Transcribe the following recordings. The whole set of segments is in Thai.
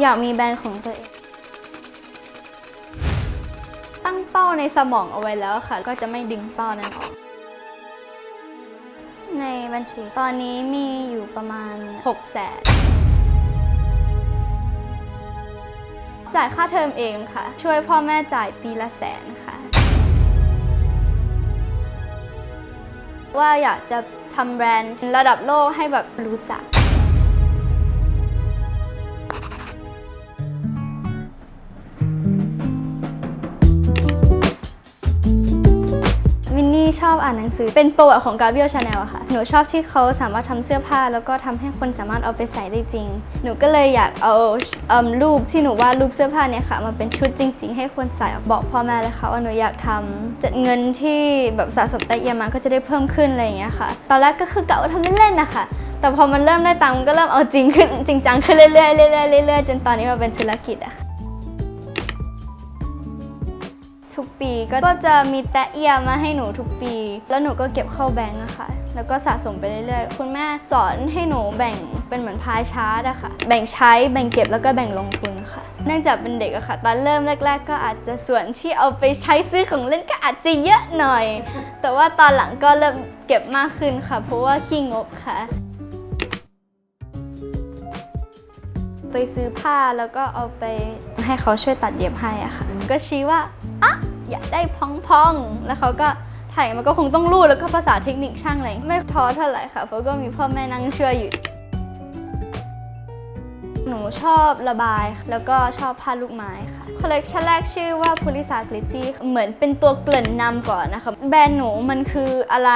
อยากมีแบรนด์ของตัวเอง ตั้งเป้าในสมองเอาไว้แล้วค่ะ ก็จะไม่ดึงเป้านั้นออก ในบัญชีตอนนี้มีอยู่ประมาณ6แสนจ่ายค่าเทอมเองค่ะ ช่วยพ่อแม่จ่ายปีละแสนค่ะ ว่าอยากจะทำแบรนด์ระดับโลกให้แบบรู้จัก อ่านหนังสือ เป็นประวัติของกาเบียลชาแนลค่ะ หนูชอบที่เขาสามารถทำเสื้อผ้า แล้วก็ทำให้คนสามารถเอาไปใส่ได้จริง หนูก็เลยอยากเอาเอิ่มรูปที่หนูวาดรูปเสื้อผ้าเนี่ยค่ะมาเป็นชุดจริง ๆ ให้คนใส่บอกพ่อแม่เลยค่ะว่าหนูอยากทำจะเงินที่แบบสะสมแต่เอียมาก็จะได้เพิ่มขึ้นอะไรอย่างเงี้ยค่ะ ตอนแรกก็คือกะว่าทำเล่นๆนะคะแต่พอมันเริ่มได้ตังค์ก็เริ่มเอาจริงขึ้นจริงจังขึ้นเรื่อยๆเรื่อยๆเรื่อยๆจนตอนนี้มาเป็นธุรกิจอะค่ะ ทุกปีก็จะมีแตะเอียมาให้หนูทุกปี แล้วหนูก็เก็บเข้าแบงก์อะค่ะ แล้วก็สะสมไปเรื่อยๆ คุณแม่สอนให้หนูแบ่งเป็นเหมือนพายชาร์ตอะค่ะ แบ่งใช้แบ่งเก็บแล้วก็แบ่งลงทุนค่ะ เนื่องจากเป็นเด็กอะค่ะ ตอนเริ่มแรก ๆ ก็อาจจะส่วนที่เอาไปใช้ซื้อของเล่นก็อาจจะเยอะหน่อย แต่ว่าตอนหลังก็เริ่มเก็บมากขึ้นค่ะ เพราะว่าขี้งบค่ะไปซื้อผ้าแล้วก็เอาไปให้เขาช่วยตัดเย็บให้อะค่ะ ก็ชี้ว่า อะอยากได้พองๆ แล้วเขาก็ถ่ายมันก็คงต้องรูดแล้วก็ภาษาเทคนิคช่างอะไรไม่ท้อเท่าไหร่ค่ะ เพราะก็มีพ่อแม่นั่งช่วยอยู่ หนูชอบระบาย แล้วก็ชอบผ้าลูกไม้ค่ะ คอลเลกชันแรกชื่อว่า p u l i s a g l i t z y เหมือนเป็นตัวเกริ่นนำก่อนนะคะ แบรนด์หนูมันคืออะไร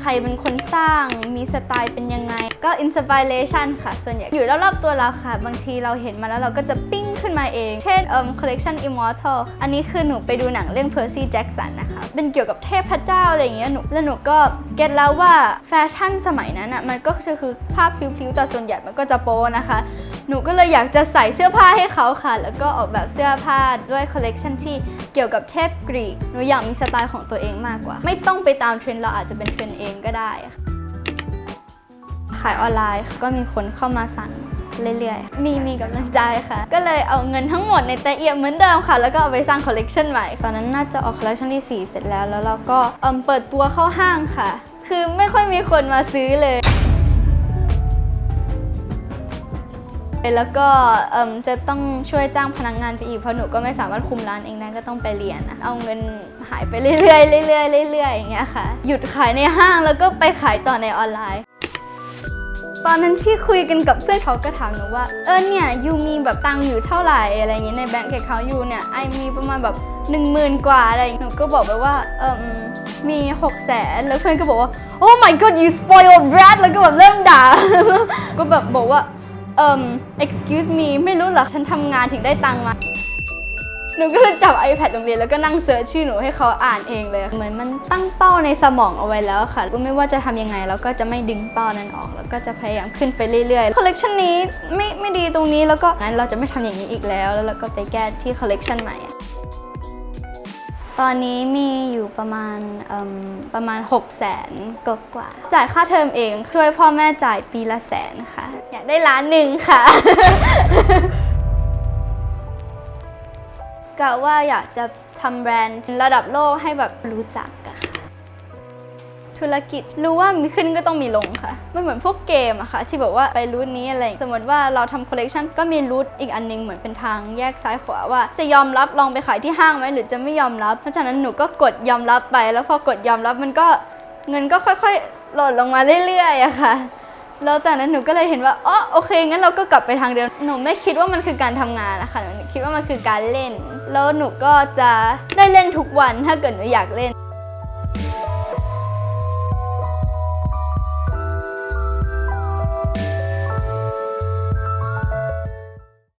ใครเป็นคนสร้าง มีสไตล์เป็นยังไง ก็อินสปิเรชันค่ะ ส่วนใหญ่อยู่รอบๆตัวเราค่ะ บางทีเราเห็นมาแล้วเราก็จะปิ้ง ขึ้นมาเอง เช่นเอ่อ collection immortal อันนี้คือหนูไปดูหนังเรื่อง Percy Jackson นะคะ เป็นเกี่ยวกับเทพเจ้าอะไรอย่างเงี้ยหนูแล้วหนูก็เก็ตแล้วว่าแฟชั่นสมัยนั้นอะมันก็จะคือภาพพลิ้วๆแต่ส่วนใหญ่มันก็จะโป๊นะคะ หนูก็เลยอยากจะใส่เสื้อผ้าให้เขาค่ะ แล้วก็ออกแบบเสื้อผ้าด้วยคอลเลกชันที่เกี่ยวกับเทพกรีก หนูอยากมีสไตล์ของตัวเองมากกว่า ไม่ต้องไปตามเทรนด์เราอาจจะเป็นเทรนด์เองก็ได้ค่ะขายออนไลน์ค่ะก็มีคนเข้ามาสั่ง เรื่อยๆ มีมีกำลังใจค่ะ ก็เลยเอาเงินทั้งหมดในแต่เอียมเหมือนเดิมค่ะ แล้วก็เอาไปสร้างคอลเลกชันใหม่ ตอนนั้นน่าจะออกคอลเลกชันที่ 4 เสร็จแล้ว แล้วเราก็เอิ่มเปิดตัวเข้าห้างค่ะ คือไม่ค่อยมีคนมาซื้อเลยแล้วก็จะต้องช่วยจ้างพนักงานไปอีกเพราะหนูก็ไม่สามารถคุมร้านเองได้ก็ต้องไปเรียนนะเอาเงินหายไปเรื่อยๆเรื่อยๆเรื่อยๆอย่างเงี้ยค่ะ หยุดขายในห้างแล้วก็ไปขายต่อในออนไลน์ ตอนนั้นที่คุยกันกับเพื่อนเขาก็ถามหนูว่า เออเนี่ยยูมีแบบตังค์อยู่เท่าไหร่อะไรอย่างงี้ในแบงก์เขายูเนี่ยไอมีประมาณแบบ1 0,000กว่าอะไรหนูก็บอกไปว่าเออมี6 0แสนแล้วเพื่อนก็บอกว่า oh my god you spoiled brat แล้วก็แบบเริ่มด่า ก็แบบบอกว่าเอ่ม excuse me ไม่รู้หรอฉันทำงานถึงได้ตังค์มา หนูก็เลยจับ iPad โรงเรียนแล้วก็นั่งเสิร์ชชื่อหนูให้เขาอ่านเองเลยเหมือนมันตั้งเป้าในสมองเอาไว้แล้วค่ะ ก็ไม่ว่าจะทำยังไงเราก็จะไม่ดึงเป้านั้นออก แล้วก็จะพยายามขึ้นไปเรื่อยๆคอลเลกชันนี้ไม่ไม่ดีตรงนี้แล้วก็งั้นเราจะไม่ทำอย่างนี้อีกแล้ว แล้วเราก็ไปแก้ที่คอลเลกชันใหม่ตอนนี้มีอยู่ประมาณประมาณ 6 0แสนกกว่า จ่ายค่าเทอมเอง ช่วยพ่อแม่จ่ายปีละแสนค่ะ อยากได้ล้านหนึ่งค่ะ กะว่าอยากจะทำแบรนด์ระดับโลกให้แบบรู้จักอะค่ะธุรกิจรู้ว่ามีขึ้นก็ต้องมีลงค่ะไม่เหมือนพวกเกมอะค่ะ ที่บอกว่าไปรูทนี้อะไร สมมติว่าเราทำคอลเลกชันก็มีรูทอีกอันนึงเหมือนเป็นทางแยกซ้ายขวาว่า จะยอมรับลองไปขายที่ห้างไหมหรือจะไม่ยอมรับ เพราะฉะนั้นหนูก็กดยอมรับไป แล้วพอกดยอมรับมันก็เงินก็ค่อยๆหล่นลงมาเรื่อยๆอะค่ะ แล้วจากนั้นหนูก็เลยเห็นว่าอ๋อโอเคงั้นเราก็กลับไปทางเดิมหนูไม่คิดว่ามันคือการทำงานนะคะหนูคิดว่ามันคือการเล่น แล้วหนูก็จะได้เล่นทุกวันถ้าเกิดหนูอยากเล่น